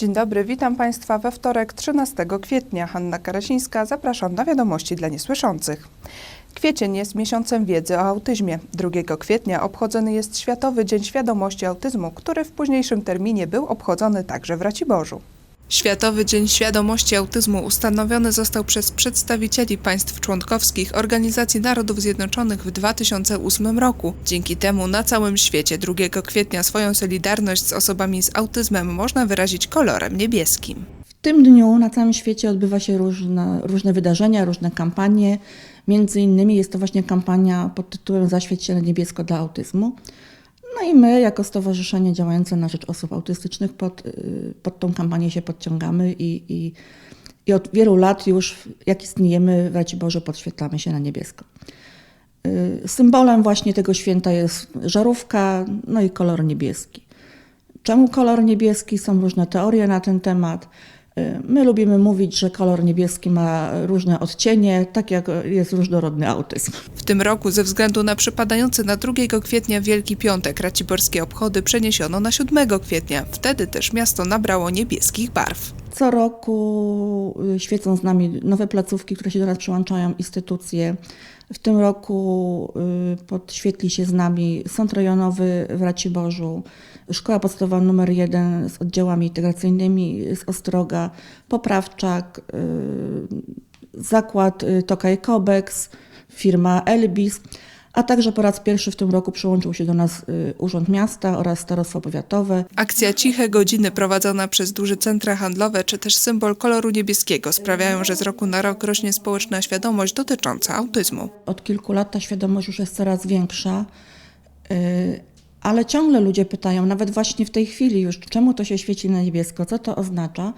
Dzień dobry, witam Państwa we wtorek 13 kwietnia. Hanna Karasińska, zapraszam na wiadomości dla niesłyszących. Kwiecień jest miesiącem wiedzy o autyzmie. 2 kwietnia obchodzony jest Światowy Dzień Świadomości Autyzmu, który w późniejszym terminie był obchodzony także w Raciborzu. Światowy Dzień Świadomości Autyzmu ustanowiony został przez przedstawicieli państw członkowskich Organizacji Narodów Zjednoczonych w 2008 roku. Dzięki temu na całym świecie 2 kwietnia swoją solidarność z osobami z autyzmem można wyrazić kolorem niebieskim. W tym dniu na całym świecie odbywa się różne, różne wydarzenia, różne kampanie. Między innymi jest to właśnie kampania pod tytułem Zaświeć się niebiesko dla autyzmu. No i my, jako stowarzyszenie działające na rzecz osób autystycznych, pod, y, pod tą kampanię się podciągamy i, i, i od wielu lat już, jak istniejemy w Raciborzu, podświetlamy się na niebiesko. Y, Symbolem właśnie tego święta jest żarówka, no i kolor niebieski. Czemu kolor niebieski? Są różne teorie na ten temat. My lubimy mówić, że kolor niebieski ma różne odcienie, tak jak jest różnorodny autyzm. W tym roku ze względu na przypadający na 2 kwietnia Wielki Piątek raciborskie obchody przeniesiono na 7 kwietnia. Wtedy też miasto nabrało niebieskich barw. Co roku y, świecą z nami nowe placówki, które się do nas przyłączają, instytucje. W tym roku y, podświetli się z nami Sąd Rejonowy w Raciborzu, Szkoła Podstawowa nr 1 z oddziałami integracyjnymi z Ostroga, Poprawczak, y, Zakład y, Tokaj Kobex, firma Elbis, a także po raz pierwszy w tym roku przyłączył się do nas y, Urząd Miasta oraz Starostwo Powiatowe. Akcja Ciche Godziny prowadzona przez duże centra handlowe czy też symbol koloru niebieskiego sprawiają, że z roku na rok rośnie społeczna świadomość dotycząca autyzmu. Od kilku lat ta świadomość już jest coraz większa, ale ciągle ludzie pytają, nawet właśnie w tej chwili już, czemu to się świeci na niebiesko, co to oznacza.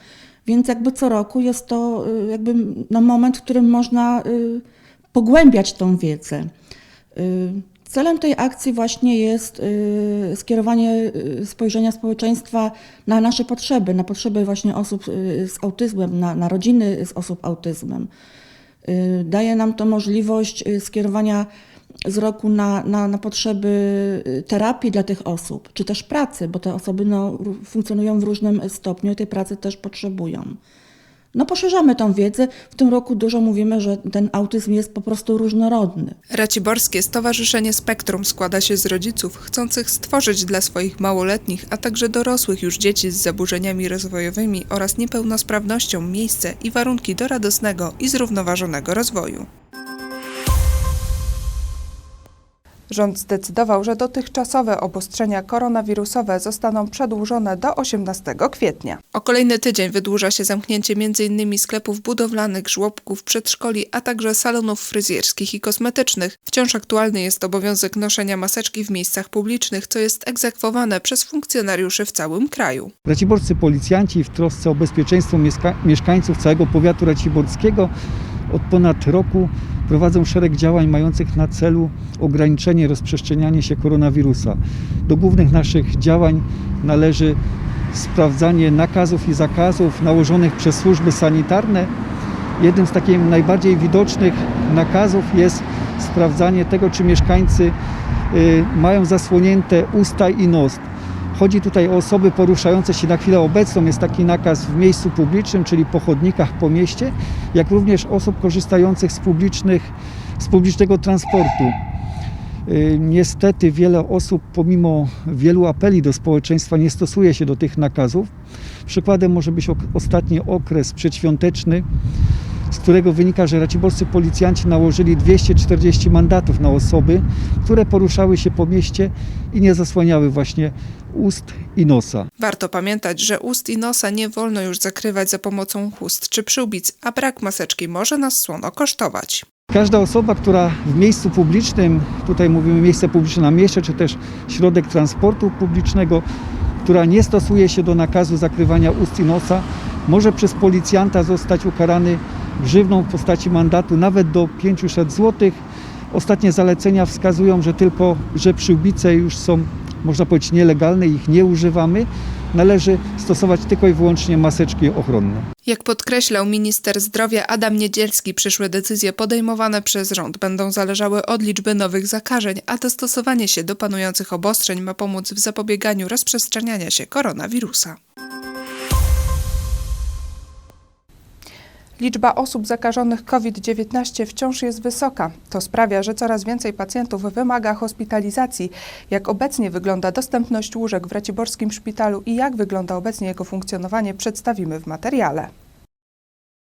Więc jakby co roku jest to y, jakby no moment, w którym można y, pogłębiać tą wiedzę. Y, Celem tej akcji właśnie jest skierowanie spojrzenia społeczeństwa na nasze potrzeby, na potrzeby właśnie osób z autyzmem, na, na rodziny z osób autyzmem. Daje nam to możliwość y, skierowania wzroku na, na, na potrzeby y, terapii dla tych osób, czy też pracy, bo te osoby no, funkcjonują w różnym stopniu i tej pracy też potrzebują. No poszerzamy tą wiedzę. W tym roku dużo mówimy, że ten autyzm jest po prostu różnorodny. Raciborskie Stowarzyszenie Spektrum składa się z rodziców chcących stworzyć dla swoich małoletnich, a także dorosłych już dzieci z zaburzeniami rozwojowymi oraz niepełnosprawnością miejsce i warunki do radosnego i zrównoważonego rozwoju. Rząd zdecydował, że dotychczasowe obostrzenia koronawirusowe zostaną przedłużone do 18 kwietnia. O kolejny tydzień wydłuża się zamknięcie m.in. sklepów budowlanych, żłobków, przedszkoli, a także salonów fryzjerskich i kosmetycznych. Wciąż aktualny jest obowiązek noszenia maseczki w miejscach publicznych, co jest egzekwowane przez funkcjonariuszy w całym kraju. Raciborscy policjanci w trosce o bezpieczeństwo mieszka- mieszkańców całego powiatu raciborskiego od ponad roku prowadzą szereg działań mających na celu ograniczenie rozprzestrzeniania się koronawirusa. Do głównych naszych działań należy sprawdzanie nakazów i zakazów nałożonych przez służby sanitarne. Jednym z takich najbardziej widocznych nakazów jest sprawdzanie tego, czy mieszkańcy y, mają zasłonięte usta i nos. Chodzi tutaj o osoby poruszające się na chwilę obecną. Jest taki nakaz w miejscu publicznym, czyli po chodnikach po mieście, jak również osób korzystających z, publicznych, z publicznego transportu. Y, Niestety wiele osób, pomimo wielu apeli do społeczeństwa, nie stosuje się do tych nakazów. Przykładem może być ostatni okres przedświąteczny, którego wynika, że raciborscy policjanci nałożyli 240 mandatów na osoby, które poruszały się po mieście i nie zasłaniały właśnie ust i nosa. Warto pamiętać, że ust i nosa nie wolno już zakrywać za pomocą chust czy przyłbic, a brak maseczki może nas słono kosztować. Każda osoba, która w miejscu publicznym, tutaj mówimy miejsce publiczne na mieście, czy też środek transportu publicznego, która nie stosuje się do nakazu zakrywania ust i nosa, może przez policjanta zostać ukarany grzywną w postaci mandatu nawet do 500 zł. Ostatnie zalecenia wskazują, że tylko, że przyłbice już są, można powiedzieć, nielegalne, ich nie używamy. Należy stosować tylko i wyłącznie maseczki ochronne. Jak podkreślał minister zdrowia Adam Niedzielski, przyszłe decyzje podejmowane przez rząd będą zależały od liczby nowych zakażeń, a dostosowanie się do panujących obostrzeń ma pomóc w zapobieganiu rozprzestrzeniania się koronawirusa. Liczba osób zakażonych COVID-19 wciąż jest wysoka. To sprawia, że coraz więcej pacjentów wymaga hospitalizacji. Jak obecnie wygląda dostępność łóżek w Raciborskim Szpitalu i jak wygląda obecnie jego funkcjonowanie, przedstawimy w materiale.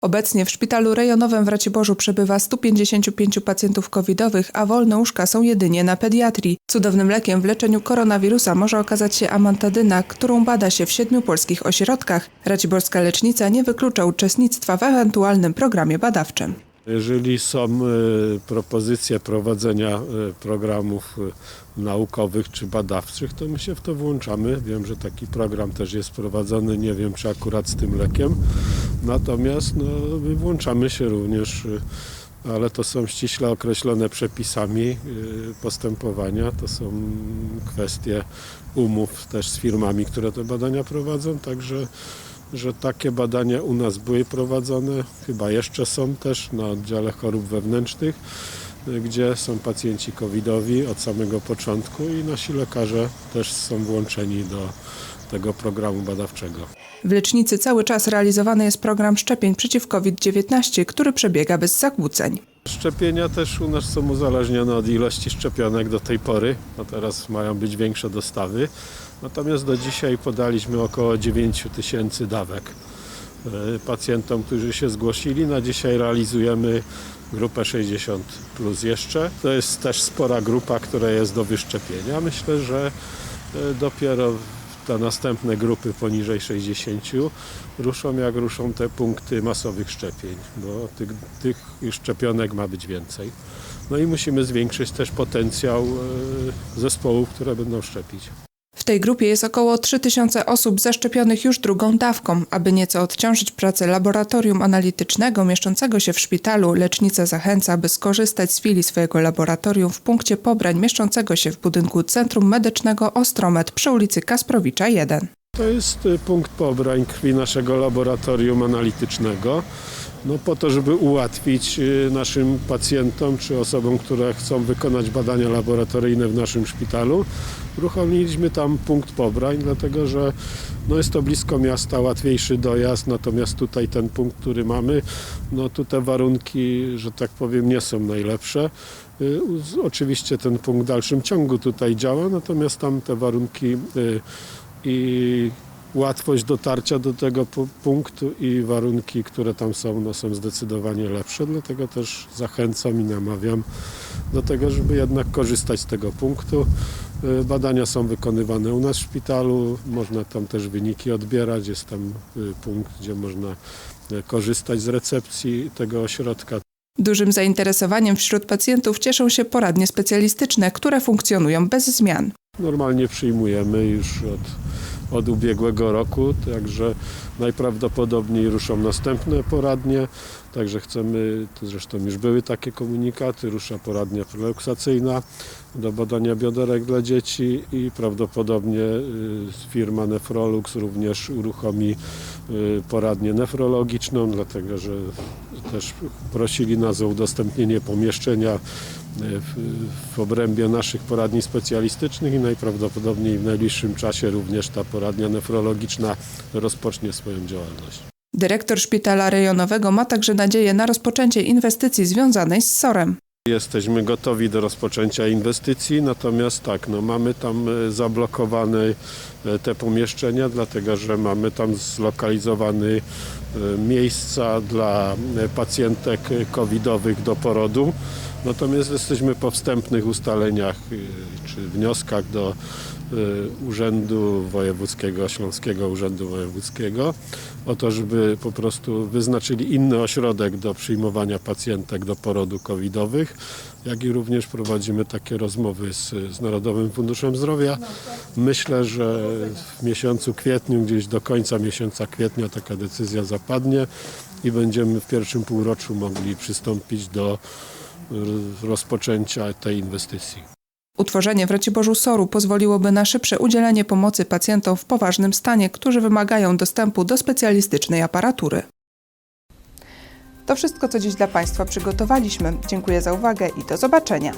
Obecnie w szpitalu rejonowym w Raciborzu przebywa 155 pacjentów covidowych, a wolne łóżka są jedynie na pediatrii. Cudownym lekiem w leczeniu koronawirusa może okazać się amantadyna, którą bada się w siedmiu polskich ośrodkach. Raciborska lecznica nie wyklucza uczestnictwa w ewentualnym programie badawczym. Jeżeli są e, propozycje prowadzenia e, programów e, naukowych czy badawczych, to my się w to włączamy. Wiem, że taki program też jest prowadzony, nie wiem czy akurat z tym lekiem. Natomiast no, my włączamy się również, ale to są ściśle określone przepisami postępowania. To są kwestie umów też z firmami, które te badania prowadzą, także że takie badania u nas były prowadzone, chyba jeszcze są też na oddziale chorób wewnętrznych, gdzie są pacjenci covidowi od samego początku i nasi lekarze też są włączeni do tego programu badawczego. W lecznicy cały czas realizowany jest program szczepień przeciw COVID-19, który przebiega bez zakłóceń. Szczepienia też u nas są uzależnione od ilości szczepionek do tej pory, a teraz mają być większe dostawy. Natomiast do dzisiaj podaliśmy około 9 tysięcy dawek e, pacjentom, którzy się zgłosili. Na dzisiaj realizujemy grupę 60 plus jeszcze. To jest też spora grupa, która jest do wyszczepienia. Myślę, że e, dopiero te następne grupy poniżej 60 ruszą jak ruszą te punkty masowych szczepień, bo tych, tych szczepionek ma być więcej. No i musimy zwiększyć też potencjał e, zespołów, które będą szczepić. Tej grupie jest około 3000 osób zaszczepionych już drugą dawką. Aby nieco odciążyć pracę laboratorium analitycznego mieszczącego się w szpitalu, lecznica zachęca, by skorzystać z filii swojego laboratorium w punkcie pobrań mieszczącego się w budynku Centrum Medycznego Ostromet przy ulicy Kasprowicza 1. To jest y, punkt pobrań krwi naszego laboratorium analitycznego. No po to, żeby ułatwić y, naszym pacjentom czy osobom, które chcą wykonać badania laboratoryjne w naszym szpitalu, uruchomiliśmy tam punkt pobrań, dlatego że no jest to blisko miasta, łatwiejszy dojazd, natomiast tutaj ten punkt, który mamy, no tu te warunki, że tak powiem, nie są najlepsze. Y, Oczywiście ten punkt w dalszym ciągu tutaj działa, natomiast tam te warunki y, i łatwość dotarcia do tego pu- punktu i warunki, które tam są, no są zdecydowanie lepsze. Dlatego też zachęcam i namawiam do tego, żeby jednak korzystać z tego punktu. Y, Badania są wykonywane u nas w szpitalu, można tam też wyniki odbierać. Jest tam y, punkt, gdzie można y, korzystać z recepcji tego ośrodka. Dużym zainteresowaniem wśród pacjentów cieszą się poradnie specjalistyczne, które funkcjonują bez zmian. Normalnie przyjmujemy już od, od ubiegłego roku, także najprawdopodobniej ruszą następne poradnie. Także chcemy, to zresztą już były takie komunikaty, rusza poradnia relaksacyjna do badania bioderek dla dzieci i prawdopodobnie y, firma Nefrolux również uruchomi y, poradnię nefrologiczną, dlatego że też prosili nas o udostępnienie pomieszczenia w, obrębie naszych poradni specjalistycznych i najprawdopodobniej w najbliższym czasie również ta poradnia nefrologiczna rozpocznie swoją działalność. Dyrektor szpitala rejonowego ma także nadzieję na rozpoczęcie inwestycji związanej z SOR-em. Jesteśmy gotowi do rozpoczęcia inwestycji, natomiast tak, no mamy tam e, zablokowane e, te pomieszczenia, dlatego że mamy tam zlokalizowane miejsca dla e, pacjentek covidowych do porodu. Natomiast jesteśmy po wstępnych ustaleniach e, czy wnioskach do e, Urzędu Wojewódzkiego, Śląskiego Urzędu Wojewódzkiego o to, żeby po prostu wyznaczyli inny ośrodek do przyjmowania pacjentek do porodu covidowych, jak i również prowadzimy takie rozmowy z, z Narodowym Funduszem Zdrowia. Myślę, że w miesiącu kwietniu, gdzieś do końca miesiąca kwietnia taka decyzja zapadnie i będziemy w pierwszym półroczu mogli przystąpić do y, rozpoczęcia tej inwestycji. Utworzenie w Raciborzu SOR-u pozwoliłoby na szybsze udzielenie pomocy pacjentom w poważnym stanie, którzy wymagają dostępu do specjalistycznej aparatury. To wszystko, co dziś dla Państwa przygotowaliśmy. Dziękuję za uwagę i do zobaczenia.